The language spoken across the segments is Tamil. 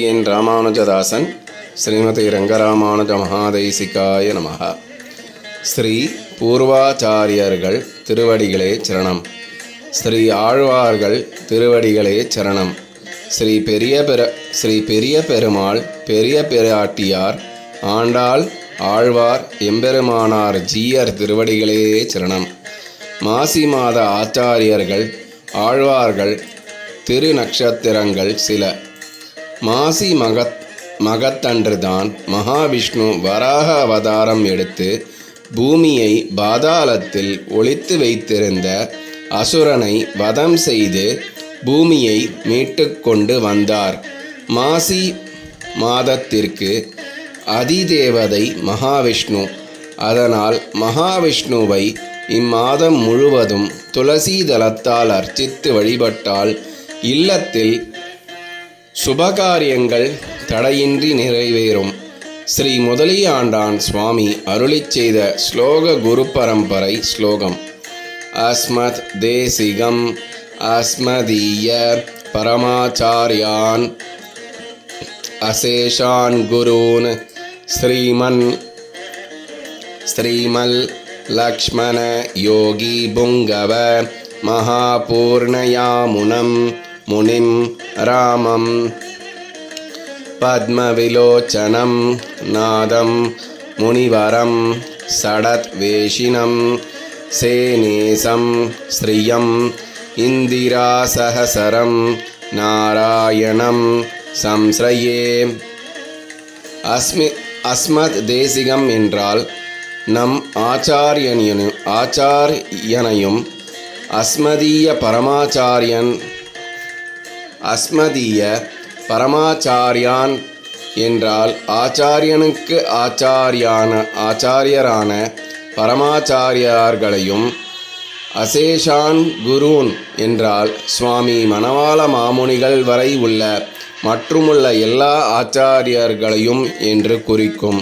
என் ராமானுஜதாசன் ஸ்ரீமதி ரங்கராமானுஜ மகாதேசிகாய நமக. ஸ்ரீ பூர்வாச்சாரியர்கள் திருவடிகளே சரணம். ஸ்ரீ ஆழ்வார்கள் திருவடிகளே சரணம். ஸ்ரீ பெரிய பெர ஸ்ரீ பெரிய பெருமாள் பெரிய பெராட்டியார் ஆண்டாள் ஆழ்வார் எம்பெருமானார் ஜீயர் திருவடிகளே சரணம். மாசி மாத ஆச்சாரியர்கள் ஆழ்வார்கள் திரு நட்சத்திரங்கள் சில. மாசி மகத் மகத்தன்றுதான் மகாவிஷ்ணு வராக அவதாரம் எடுத்து பூமியை பாதாளத்தில் ஒளித்து வைத்திருந்த அசுரனை வதம் செய்து பூமியை மீட்டு கொண்டு வந்தார். மாசி மாதத்திற்கு அதிதேவதை மகாவிஷ்ணு. அதனால் மகாவிஷ்ணுவை இம்மாதம் முழுவதும் துளசி தலத்தால் அர்ச்சித்து வழிபட்டால் இல்லத்தில் சுபகாரியங்கள் தடையின்றி நிறைவேறும். ஸ்ரீ முதலியாண்டான் சுவாமி அருளி செய்த ஸ்லோக குரு பரம்பரை ஸ்லோகம். அஸ்மத் தேசிகம் அஸ்மதீய பரமாச்சாரியான் அசேஷான் குரூன் ஸ்ரீமன் ஸ்ரீமல் லக்ஷ்மண யோகி புங்கவ மகாபூர்ணயாமுனம் முனிம் ராமம் पद्मविलोचनं नादं मुनिवरं षडद्वेषिणं सेनेशं श्रियम् इन्दिरासहसरं नारायणं संश्रये அஸ்மி அஸ்மத் தேசிகம் என்றால் நம் ஆச்சாரியனையும் ஆச்சாரியனையும் அஸ்மதீய பரமாச்சாரியன் அஸ்மதீய பரமாச்சாரியான் என்றால் ஆச்சாரியனுக்கு ஆச்சாரியான ஆச்சாரியரான பரமாச்சாரியார்களையும் அசேஷான் குருன் என்றால் சுவாமி மணவாள மாமுனிகள் வரை உள்ள மற்றுமுள்ள எல்லா ஆச்சாரியர்களையும் என்று குறிக்கும்.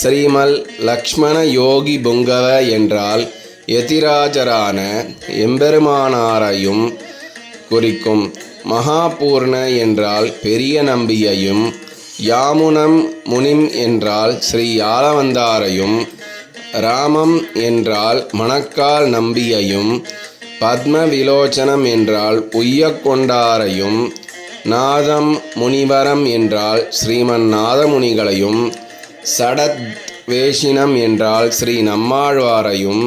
ஸ்ரீமல் லக்ஷ்மண யோகி புங்கவ என்றால் எதிராஜரான எம்பெருமானாரையும் குறிக்கும். மகாபூர்ண என்றால் பெரிய நம்பியையும் யாமுனம் முனிம் என்றால் ஸ்ரீ யாலவந்தாரையும் ராமம் என்றால் மணக்கால் நம்பியையும் பத்ம விலோச்சனம் என்றால் உய்யக்கொண்டாரையும் நாதம் முனிவரம் என்றால் ஸ்ரீமன் நாதமுனிகளையும் சடத் வேஷினம் என்றால் ஸ்ரீ நம்மாழ்வாரையும்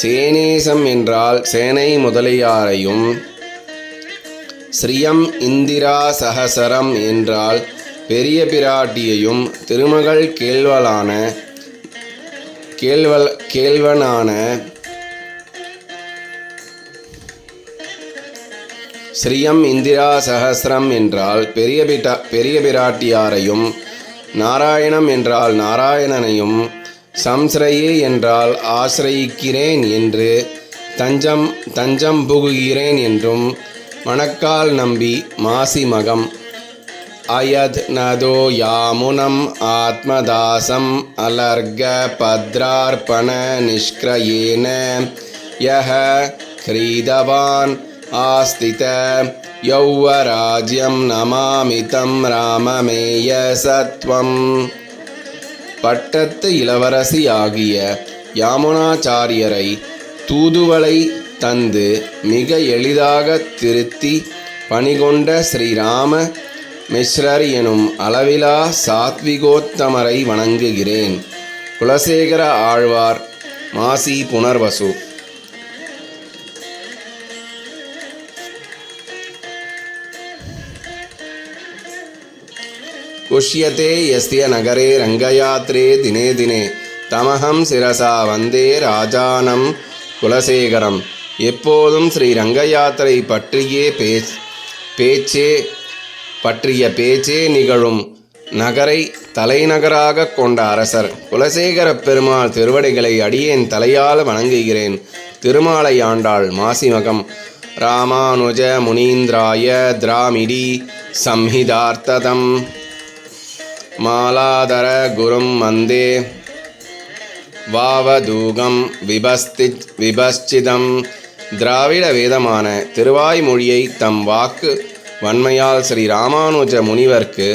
சேனேசம் என்றால் சேனை முதலியாரையும் ஸ்ரீயம் இந்திரா சகசரம் என்றால் பெரிய பிராட்டியையும் திருமகள் கேள்வலான கேள்வல் கேள்வனான ஸ்ரீயம் இந்திரா சகசிரம் என்றால் பெரிய பிட்டா பெரிய பிராட்டியாரையும் நாராயணம் என்றால் நாராயணனையும் சம்ஸ்ரயே என்றால் ஆசிரயிக்கிறேன் என்று தஞ்சம் தஞ்சம் புகுகிறேன் என்றும் மணக்கால் நம்பி மாசி மகம். அயத் நதோ யாமுனம் ஆத்மதாசம் அலர்க பத்ரார்ப்பண நிஷ்கிரயேன. யஹ கிரீதவான் ஆஸ்தித யௌவராஜ்யம் நமாமிதம் ராமமேய சத்வம். பட்டத்து இளவரசி ஆகிய யாமுனாச்சாரியரை தூதுவளை தந்து மிக எளிதாக திருத்தி பணிகொண்ட ஸ்ரீராம மிஸ்ரர் எனும் அளவிலா சாத்விகோத்தமரை வணங்குகிறேன். குலசேகர ஆழ்வார் மாசி புனர்வசு. குஷ்யதே எஸ்ய நகரே ரங்கயாத்ரே தினே தினே. தமகம் சிரசா வந்தே ராஜானம் குலசேகரம். எப்போதும் ஸ்ரீ ரங்கயாத்திரை பற்றியே பேச் பேச்சே பற்றிய பேச்சே நிகழும் நகரை தலைநகராக கொண்ட அரசர் குலசேகர பெருமாள் திருவடிகளை அடியேன் தலையால் வணங்குகிறேன். திருமாலை ஆண்டாள் மாசிமகம் ராமானுஜ முனீந்திராய திராமிடி சம்ஹிதார்த்ததம். மாலாதர குரும் மந்தே வாவதூகம் விபஸ்தி விபஸ்சிதம். திராவிட வேதமான திருவாய்மொழியை தம் வாக்கு வன்மையால் ஸ்ரீ ராமானுஜ முனிவர்க்கு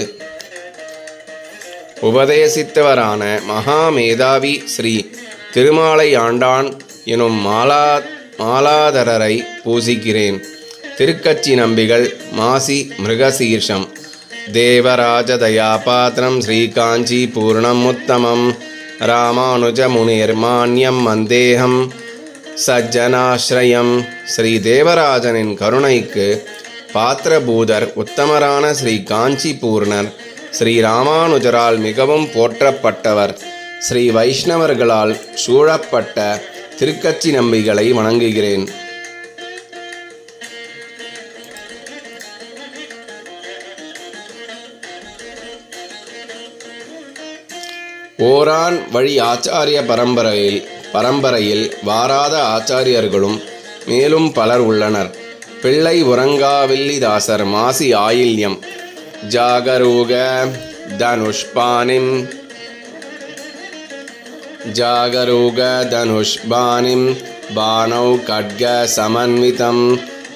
உபதேசித்தவரான மகாமேதாவி ஸ்ரீ திருமாலை ஆண்டான் எனும் மாலா மாலாதரரை பூசிக்கிறேன். திருக்கச்சி நம்பிகள் மாசி மிருகசீர்ஷம். தேவராஜ தயாபாத்திரம் ஸ்ரீகாஞ்சி பூர்ணம் உத்தமம் ராமானுஜ முனிர்மான்யம் மந்தேகம். சஜ்ஜனாஸ்ரயம் ஸ்ரீ தேவராஜனின் கருணைக்கு பாத்திரபூதர் உத்தமரான ஸ்ரீ காஞ்சிபூர்ணர் ஸ்ரீ ராமானுஜரால் மிகவும் போற்றப்பட்டவர். ஸ்ரீ வைஷ்ணவர்களால் சூழப்பட்ட திருக்கச்சி நம்பிகளை வணங்குகிறேன். ஓரான் வழி ஆச்சாரிய பரம்பரையில் பரம்பரையில் வாராத ஆச்சாரியர்களும் மேலும் பலர் உள்ளனர் பிள்ளை உறங்காவில்லிதாசர் மாசி ஆயில்யம் ஜாகரூக தனுஷ்பானிம் जागरूग धनुष्बाणिं बाणौ खड्ग समन्वितं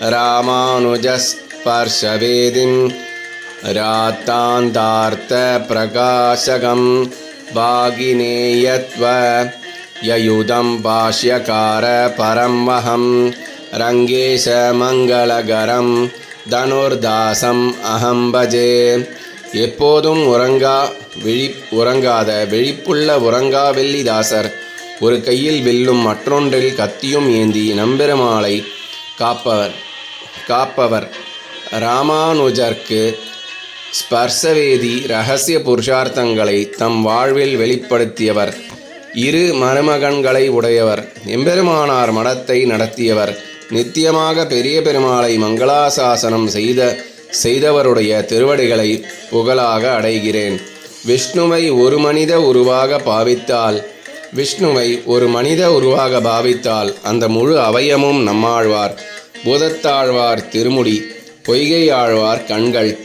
रामानुजस्पर्शवेदिं रातान्तार्थप्रकाशकं भागिनेयत्व யயுதம் பாஷ்யகார பரம்மகம் ரங்கேஷ மங்களகரம் தனுர்தாசம் அகம் பஜே. எப்போதும் உறங்கா விழி உறங்காத விழிப்புள்ள உறங்காவெல்லி தாசர் ஒரு கையில் வெல்லும் மற்றொன்றில் கத்தியும் ஏந்தி நம்பெருமாளை காப்பவர் காப்பவர். ராமானுஜர்க்கு ஸ்பர்சவேதி ரகசிய புருஷார்த்தங்களை தம் வாழ்வில் வெளிப்படுத்தியவர். இரு மருமகன்களை உடையவர். எம்பெருமானார் மடத்தை நடத்தியவர். நித்தியமாக பெரிய பெருமாளை மங்களாசாசனம் செய்த செய்தவருடைய திருவடிகளை புகழாக அடைகிறேன். விஷ்ணுவை ஒரு மனித உருவாக பாவித்தால் விஷ்ணுவை ஒரு மனித உருவாக பாவித்தால் அந்த முழு அவயமும் நம்மாழ்வார். பூதத்தாழ்வார் திருமுடி பொய்கை ஆழ்வார் கண்கள்.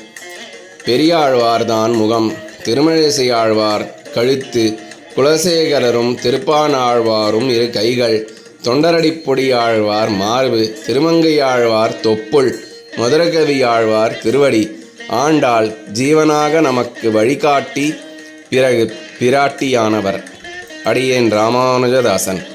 பெரியாழ்வார்தான் முகம். திருமழிசையாழ்வார் கழுத்து. குலசேகரரும் திருப்பானாழ்வாரும் இரு கைகள். தொண்டரடிப்பொடி ஆழ்வார் மார்பு திருமங்கையாழ்வார் தொப்புள் மதுரகவி ஆழ்வார் திருவடி. ஆண்டாள் ஜீவனாக நமக்கு வழிகாட்டி பிறகு பிராட்டியானவர். அடியேன் ராமானுஜதாசன்.